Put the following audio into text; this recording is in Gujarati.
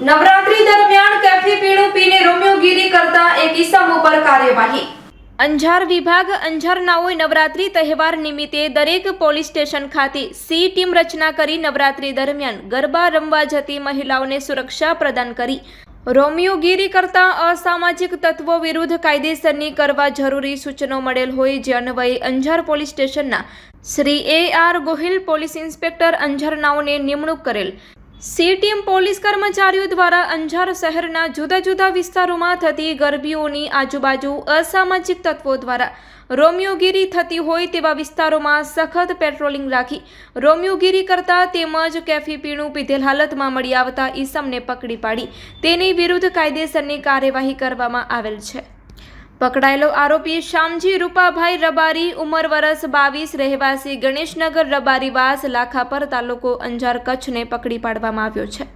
નવરાત્રી દરમિયાન કેફી પીણું પીને રોમિયોગીરી કરતા એક ઇસમ ઉપર કાર્યવાહી. અંજાર વિભાગ અંજારનાઓએ નવરાત્રી તહેવાર નિમિત્તે દરેક પોલીસ સ્ટેશન ખાતે સી ટીમ રચના કરી નવરાત્રી દરમિયાન ગરબા રમવા જતી મહિલાઓને સુરક્ષા પ્રદાન કરી. રોમિયોગીરી કરતા અસામાજિક તત્વો વિરુદ્ધ કાયદેસરની કરવા જરૂરી સૂચનો મળેલ હોય જે અન્વયે અંજાર પોલીસ સ્ટેશનના Shri A R Gohil police inspector અંજારનાઓને નિમણૂક કરેલ. સી ટીમ પોલીસ કર્મચારીઓ દ્વારા અંજાર શહેરના જુદા જુદા વિસ્તારોમાં થતી ગરબીઓની આજુબાજુ અસામાજિક તત્વો દ્વારા રોમિયોગીરી થતી હોય તેવા વિસ્તારોમાં સખત પેટ્રોલિંગ રાખી રોમિયોગીરી કરતા તેમજ કેફી પીણું પીધેલ હાલતમાં મળી આવતા ઈસમને પકડી પાડી. તેની વિરુદ્ધ કાયદેસરની કાર્યવાહી કરવામાં આવેલ છે. પકડાયેલો આરોપી શ્યામજી રૂપાભાઈ રબારી, ઉંમર વરસ બાવીસ, રહેવાસી ગણેશનગર રબારીવાસ, લાખાપર તાલુકો અંજાર કચ્છને પકડી પાડવામાં આવ્યો છે.